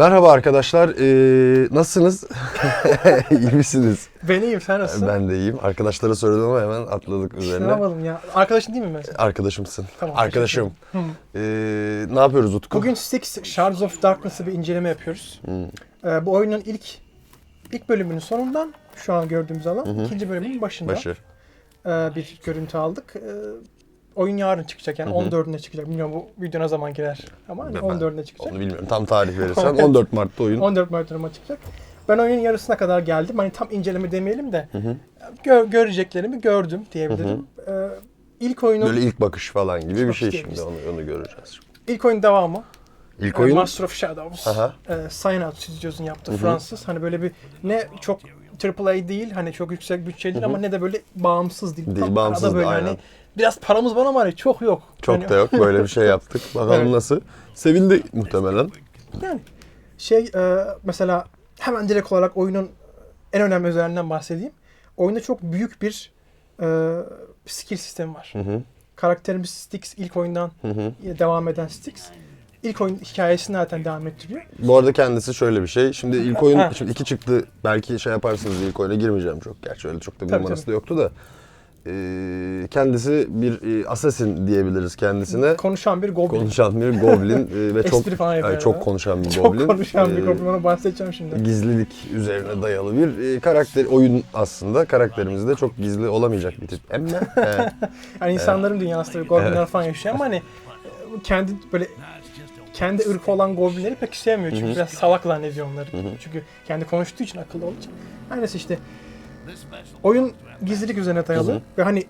Merhaba arkadaşlar. Ee, nasılsınız? İyi misiniz? Ben iyiyim sen nasılsın? Ben de iyiyim. Arkadaşlara söyledim ama hemen atladık Ne üzerine. yapalım ya? Arkadaşın değil mi mesela? Arkadaşımsın. Tamam, Arkadaşım. Hı. Ee, ne yapıyoruz Utku? Bugün Six Shards of Darkness'ı bir inceleme yapıyoruz. Ee, bu oyunun ilk ilk bölümünün sonundan şu an gördüğümüz alan ikinci bölümün başında Başı. e, bir görüntü aldık. E, oyun yarın çıkacak yani 14'üne çıkacak. Bilmiyorum bu video ne zaman girer ama hani Ben- 14'üne çıkacak. Onu bilmiyorum. Tam tarih verirsen Evet. 14 Mart'ta oyun. 14 Mart önüme çıkacak. Ben oyunun yarısına kadar geldim. Hani tam inceleme demeyelim de gö- göreceklerimi gördüm diyebilirim. Ee, ilk oyunun Böyle ilk bakış falan gibi bir şey şimdi onu, onu göreceğiz. ilk oyun devamı. İlk E, oyun Master of Shadows. Aha. E, Sign Out Studios'un yaptığı Fransız. Hani böyle bir ne çok AAA değil hani çok yüksek bütçeli değil ama ne de böyle bağımsız değil. Değil, Tam bağımsız da, böyle aynen. hani biraz paramız var ama hani çok yok. çok Hani- da yok. Böyle bir şey yaptık. Bakalım Evet. nasıl. Sevildi muhtemelen. Yani şey e, mesela hemen direkt olarak oyunun en önemli özelliğinden bahsedeyim. Oyunda çok büyük bir e, skill sistemi var. Hı hı. Karakterimiz Styx ilk oyundan Hı hı. devam eden Styx. İlk oyun hikayesini zaten devam ettiriyor. Bu arada kendisi şöyle bir şey. Şimdi ilk oyun, Ha. şimdi iki çıktı. Belki şey yaparsınız ilk oyuna girmeyeceğim çok. Gerçi öyle çok da bir numarası da yoktu da. Ee, kendisi bir e, assassin diyebiliriz kendisine. Konuşan bir goblin. Konuşan bir goblin e, ve çok Espri falan yapıyor ay, çok arada. konuşan bir Çok goblin. konuşan bir Ee, goblin. Onu bahsedeceğim şimdi. Gizlilik üzerine dayalı bir e, karakter oyun aslında. Karakterimiz de çok gizli olamayacak bir tip. Ama he, Yani insanların dünyası tabii goblinler falan yaşıyor ama hani e, kendi böyle kendi ırkı olan goblinleri pek sevmiyor çünkü biraz salak zannediyor onları. Çünkü kendi konuştuğu için akıllı olduğu için. Her neyse işte oyun gizlilik üzerine dayalı ve hani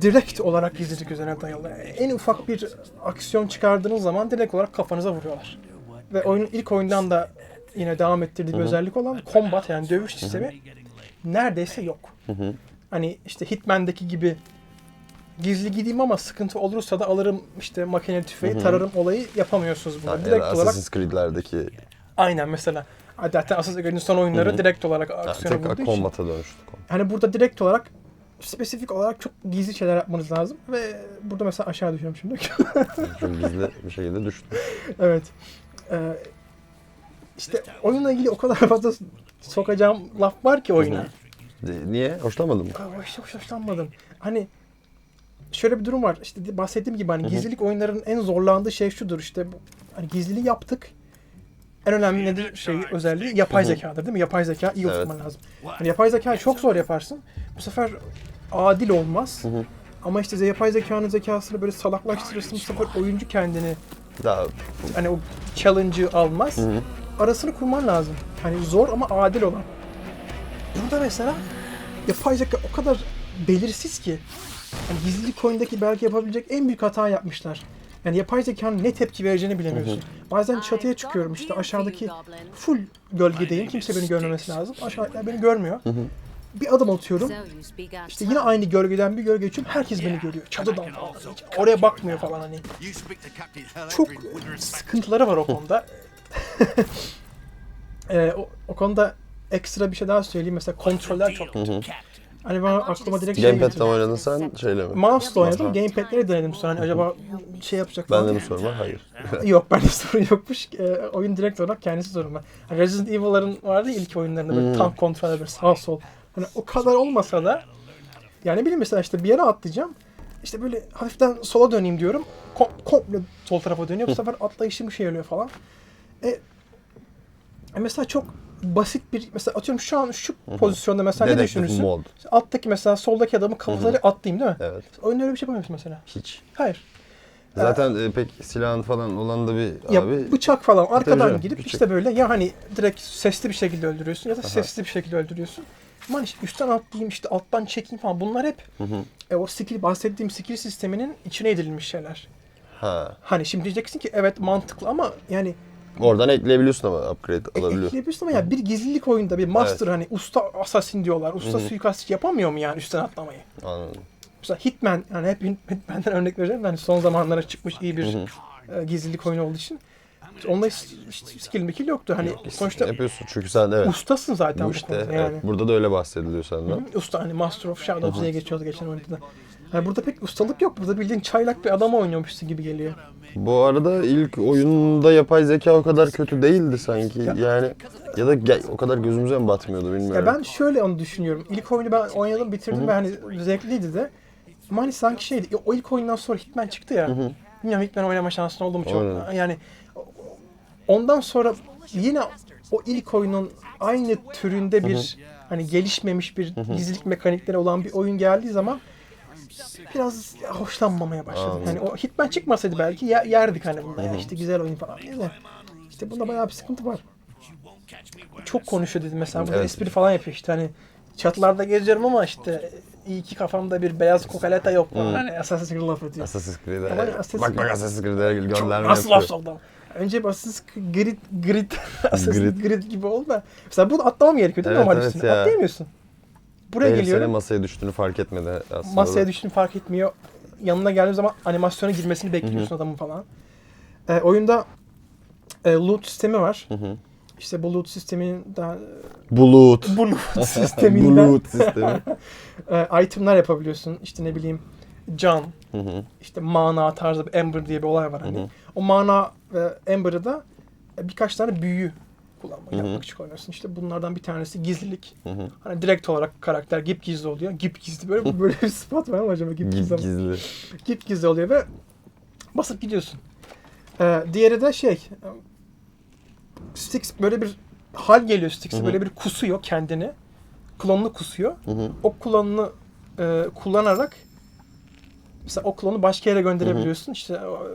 direkt olarak gizlilik üzerine dayalı. En ufak bir aksiyon çıkardığınız zaman direkt olarak kafanıza vuruyorlar. Ve oyunun ilk oyundan da yine devam ettirdiği bir özellik olan combat yani dövüş sistemi neredeyse yok. Hani işte Hitman'daki gibi gizli gideyim ama sıkıntı olursa da alırım işte makine tüfeği tararım olayı yapamıyorsunuz burada. ya direkt olarak Assassin's Creed'lerdeki aynen mesela zaten Assassin's Creed'in son oyunları direkt olarak aksiyona vurduğu için. kombata dönüştü. Hani burada direkt olarak spesifik olarak çok gizli şeyler yapmanız lazım ve burada mesela aşağı düşüyorum şimdi. Çok gizli bir şekilde düştü. evet. Ee, işte oyunla ilgili o kadar fazla sokacağım laf var ki oyuna. Niye? Hoşlanmadın mı? Hiç hoş- hoşlanmadım. Hani şöyle bir durum var. İşte bahsettiğim gibi hani gizlilik oyunlarının en zorlandığı şey şudur işte bu, hani gizliliği yaptık. En önemli nedir şey özelliği yapay zekadır değil mi? Yapay zeka iyi Evet. oturtman lazım. Hani yapay zekayı çok zor yaparsın. Bu sefer adil olmaz. Ama işte yapay zekanın zekasını böyle salaklaştırırsın. Bu sefer oyuncu kendini Daha hani o challenge'ı almaz. Arasını kurman lazım. Hani zor ama adil olan. Burada mesela yapay zeka o kadar belirsiz ki hani gizlilik oyundaki belki yapabilecek en büyük hata yapmışlar. Yani yapay zekanın ne tepki vereceğini bilemiyorsun. Bazen çatıya çıkıyorum işte aşağıdaki full gölgedeyim. Kimse beni görmemesi lazım. Aşağıdakiler beni görmüyor. Bir adım atıyorum. İşte yine aynı gölgeden bir gölge geçiyorum. Herkes beni görüyor. Çatıdan falan. Hiç Oraya bakmıyor falan hani. Çok sıkıntıları var o konuda. Ee, o, o konuda ekstra bir şey daha söyleyeyim. Mesela kontroller çok kötü. Hani bana aklıma direkt şey Gamepad'den geliyor. oynadın sen şeyle mi? Mouse'la oynadım. Mouse'la. Gamepad'leri denedim sonra. Hani acaba şey yapacak Bende falan. mi sorun var? Hayır. Yok bende sorun yokmuş. Ee, oyun direkt olarak kendisi sorun var. Hani Resident Evil'ların vardı ilk oyunlarında böyle tank kontrolü böyle sağ sol. Hani o kadar olmasa da yani bileyim mesela işte bir yere atlayacağım. İşte böyle hafiften sola döneyim diyorum. Kom komple sol tarafa dönüyor. Bu sefer atlayışım şey oluyor falan. E, e mesela çok basit bir mesela atıyorum şu an şu pozisyonda mesela ne Dedektif düşünürsün? mod. Alttaki mesela soldaki adamın kafasıyla atlayayım değil mi? Evet. Oyunda öyle bir şey yapamıyorsun mesela. Hiç. Hayır. Zaten e, pek silahın falan olan da bir Ya abi bıçak falan arkadan canım, girip bıçak. işte böyle ya hani direkt sesli bir şekilde öldürüyorsun ya da sesli bir şekilde öldürüyorsun. Ama işte üstten atlayayım işte alttan çekeyim falan bunlar hep e, o skill bahsettiğim skill sisteminin içine edilmiş şeyler. ha. Hani şimdi diyeceksin ki evet mantıklı ama yani Oradan ekleyebiliyorsun ama upgrade e, alabiliyor. ekleyebilirsin ama ya bir gizlilik oyunda bir master hani usta assassin diyorlar. Usta suikastçı yapamıyor mu yani üstten atlamayı? Anladım. Mesela Hitman yani hep Hitman'den örnek vereceğim. Yani son zamanlara çıkmış iyi bir e, gizlilik oyunu olduğu için. Onda skill mikil yoktu. Hani sonuçta Yapıyorsun çünkü sen evet. ustasın zaten Bu bu işte konuda evet, yani. burada da öyle bahsediliyor senden. Usta hani Master of Shadows diye geçiyordu geçen oyunda da. Yani burada pek ustalık yok. Burada bildiğin çaylak bir adam oynuyormuşsun gibi geliyor. Bu arada ilk oyunda yapay zeka o kadar kötü değildi sanki. Yani ya da ge- o kadar gözümüze mi batmıyordu bilmiyorum. Ya ben şöyle onu düşünüyorum. İlk oyunu ben oynadım, bitirdim ve hani zevkliydi de. Ama hani sanki şeydi, o ilk oyundan sonra Hitman çıktı ya. Bilmiyorum Hitman oynama şansın oldu mu çok. Yani ondan sonra yine o ilk oyunun aynı türünde bir hani gelişmemiş bir gizlilik mekanikleri olan bir oyun geldiği zaman biraz hoşlanmamaya başladım. Hani o Hitman çıkmasaydı belki yer- yerdik hani bunda ya işte güzel oyun falan diye de. İşte bunda bayağı bir sıkıntı var. Çok konuşuyor dedim mesela burada Evet. espri falan yapıyor işte hani çatılarda geziyorum ama işte iyi ki kafamda bir beyaz kokaleta yok. Hani Assassin's Creed laf ediyor. Assassin's Creed'e. Bak bak Assassin's Creed'e gönderme Nasıl laf yapıyor. Önce bir Assassin's Creed, Grid, Assassin's. Creed gibi oldu da. Mesela bunu atlamam gerekiyor değil mi Evet, normal evet ya. Atlayamıyorsun. Buraya senin geliyorum. masaya düştüğünü fark etmedi aslında. Masaya da. düştüğünü fark etmiyor. Yanına geldiğim zaman animasyona girmesini bekliyorsun adamın falan. Ee, oyunda e, loot sistemi var. Hı hı. İşte bu loot sisteminin daha Bulut. bu loot sisteminden Bulut sistemi. e, itemler yapabiliyorsun. İşte ne bileyim can, Hı hı. işte mana tarzı bir Ember diye bir olay var hani. Hı hı. O mana ve Ember'ı da e, birkaç tane büyü kullanmak, Hı hı. yapmak için kullanıyorsun. İşte bunlardan bir tanesi gizlilik. Hı hı. Hani direkt olarak karakter gip gizli oluyor. Gip gizli böyle böyle bir sıfat var mı acaba gip gizli? Ama? Gizli. Gip gizli oluyor ve basıp gidiyorsun. Ee, diğeri de şey e, Styx böyle bir hal geliyor Styx'e böyle bir kusuyor kendini. Klonunu kusuyor. Hı hı. O klonunu e, kullanarak mesela o klonu başka yere gönderebiliyorsun. İşte o,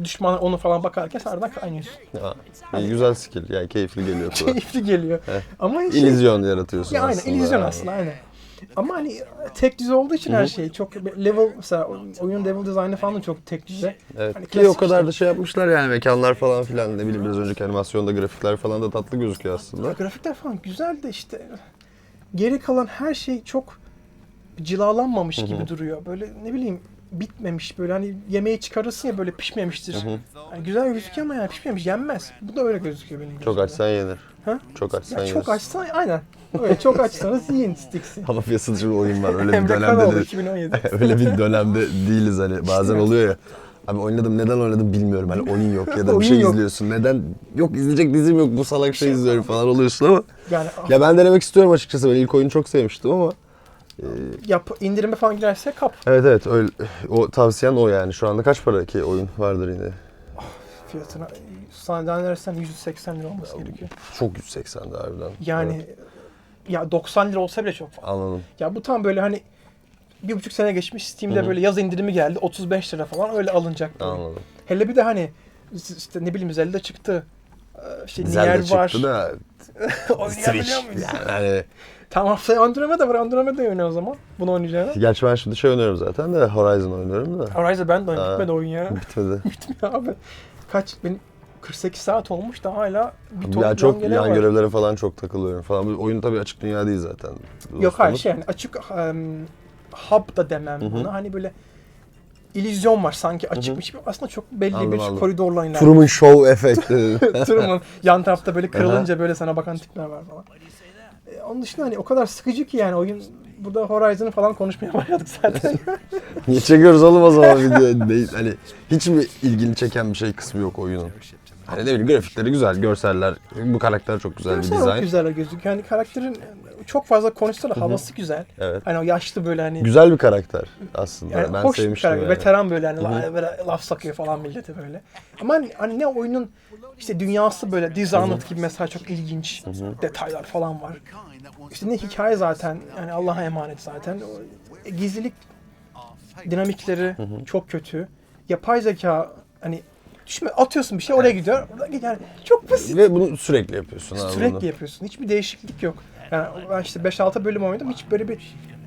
e, düşman onu falan bakarken sen aradan kaynıyorsun. Ya, iyi, güzel skill. Yani keyifli geliyor. Keyifli geliyor. Ama şey, İllüzyon yaratıyorsun ya aynen aslında. illüzyon aslında aynen. Ama hani tek düze olduğu için her şey çok level mesela oyun level dizaynı falan da çok tek düze. Evet. Hani Ki o kadar işte. da şey yapmışlar yani mekanlar falan filan ne bileyim biraz önceki animasyonda grafikler falan da tatlı gözüküyor aslında. Grafikler falan güzel de işte geri kalan her şey çok cilalanmamış gibi duruyor. Böyle ne bileyim bitmemiş böyle hani yemeği çıkarırsın ya böyle pişmemiştir. Yani güzel gözüküyor ama yani pişmemiş yenmez. Bu da öyle gözüküyor benim Çok gözümde. açsan yenir. Ha? Çok açsan Ya yenir. çok açsan aynen. Öyle çok açsanız yiyin Stix'i. Ama piyasacı bir oyun var öyle bir dönemde de. 2017. öyle bir dönemde değiliz hani bazen oluyor ya. Abi oynadım neden oynadım bilmiyorum hani oyun yok ya da bir şey yok. izliyorsun. Neden yok izleyecek dizim yok bu salak şey izliyorum falan oluyorsun ama. Yani Ya ben denemek istiyorum açıkçası ben ilk oyunu çok sevmiştim ama. Yap indirime falan girerse kap. Evet evet öyle o tavsiyen o yani şu anda kaç para ki oyun vardır yine. Fiyatına zannedersem 180 lira olması gerekiyor. Çok 180 harbiden. Yani Evet, ya 90 lira olsa bile çok fazla. anladım. Ya bu tam böyle hani bir buçuk sene geçmiş Steam'de böyle yaz indirimi geldi 35 lira falan öyle alınacak. böyle. Anladım. Hele bir de hani işte ne bileyim Zelda çıktı. Zelda Nier var. çıktı da Oynayabiliyor Switch. muyuz? Yani hani, Tamam haftaya Andromeda var. Andromeda oyna o zaman. Bunu oynayacağına. gerçi ben şimdi şey oynuyorum zaten de Horizon oynuyorum da. Horizon ben de oynadım. Ha. Bitmedi oyun ya. Bitmedi. Bitmiyor abi. Kaç? Benim 48 saat olmuş da hala bir ton ya çok yan var. görevlere falan çok takılıyorum falan. Bu oyun tabii açık dünya değil zaten. Yok hayır dostumuz. şey yani açık um, hub da demem buna. Hani böyle illüzyon var sanki açıkmış gibi. Aslında çok belli Anladım, bir anladım. koridorla ilerliyor. Truman Show efekti. Truman yan tarafta böyle kırılınca böyle sana bakan tipler var falan. E, onun dışında hani o kadar sıkıcı ki yani oyun burada Horizon'ı falan konuşmaya başladık zaten. Niye çekiyoruz oğlum o zaman video? Değil, hani hiç mi ilgini çeken bir şey kısmı yok oyunun? Hani ne bileyim grafikleri güzel, görseller, bu karakter çok güzel bir Görsel dizayn. olarak güzel gözüküyor. Yani karakterin çok fazla konuşsa da havası güzel. Evet. Hani o yaşlı böyle hani Güzel bir karakter aslında. yani ben hoş bir sevmiştim karakter. yani. Veteran böyle hani la- böyle laf sakıyor falan millete böyle. Ama hani, hani ne oyunun işte dünyası böyle Dishonored gibi mesela çok ilginç detaylar falan var. İşte ne hikaye zaten yani Allah'a emanet zaten. O, e, gizlilik dinamikleri çok kötü. Yapay zeka hani düşme atıyorsun bir şey oraya gidiyor. Oradan gidiyor. Yani çok basit. Ve bunu sürekli yapıyorsun abi. Sürekli bunu. yapıyorsun. Hiçbir değişiklik yok. Yani ben işte 5-6 bölüm oynadım. Hiç böyle bir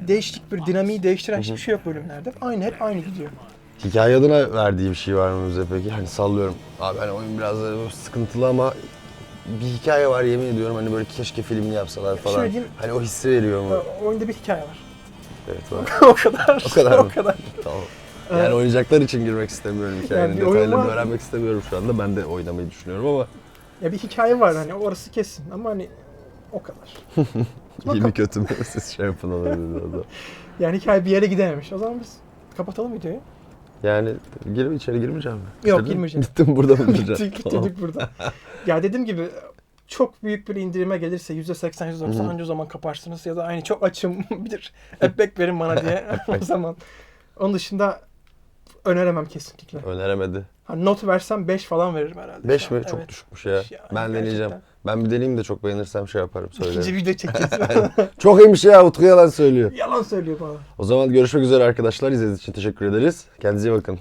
değişiklik, bir dinamiği değiştiren hiçbir şey yok bölümlerde. Aynı hep aynı gidiyor. Hikaye adına verdiği bir şey var mı bize peki? Hani sallıyorum. Abi hani oyun biraz da sıkıntılı ama bir hikaye var yemin ediyorum hani böyle keşke filmini yapsalar falan. Şöyle diyeyim. Hani o hissi veriyor mu? Oyunda bir hikaye var. Evet var. o kadar. O kadar o kadar. tamam. Yani oynayacaklar için girmek istemiyorum hikayenin Yani bir oyun detaylarını var. öğrenmek istemiyorum şu anda. Ben de oynamayı düşünüyorum ama Ya bir hikaye var hani orası kesin ama hani o kadar. iyi mi kötü mü siz şey yapın olabilir o da. Yani hikaye bir yere gidememiş. O zaman biz Kapatalım videoyu. Yani gir içeri girmeyeceğim mi? Yok, girmeyeceğim. Bittim burada mı duracağım? Gittik, gittik burada. ya dediğim gibi çok büyük bir indirime gelirse %80 %90 anca o zaman kaparsınız ya da aynı çok açım bir ekmek verin bana diye o zaman. Onun dışında öneremem kesinlikle. Öneremedi. Ha, not versem 5 falan veririm herhalde. 5 şu an. mi? Çok Evet. düşükmüş ya. Ya, ben deneyeceğim. Ben bir deneyeyim de çok beğenirsem şey yaparım İkinci söylerim. video çekeceğiz. çok iyiymiş ya Utku yalan söylüyor. Yalan söylüyor bana. O zaman görüşmek üzere arkadaşlar. İzlediğiniz için teşekkür ederiz. Kendinize iyi bakın.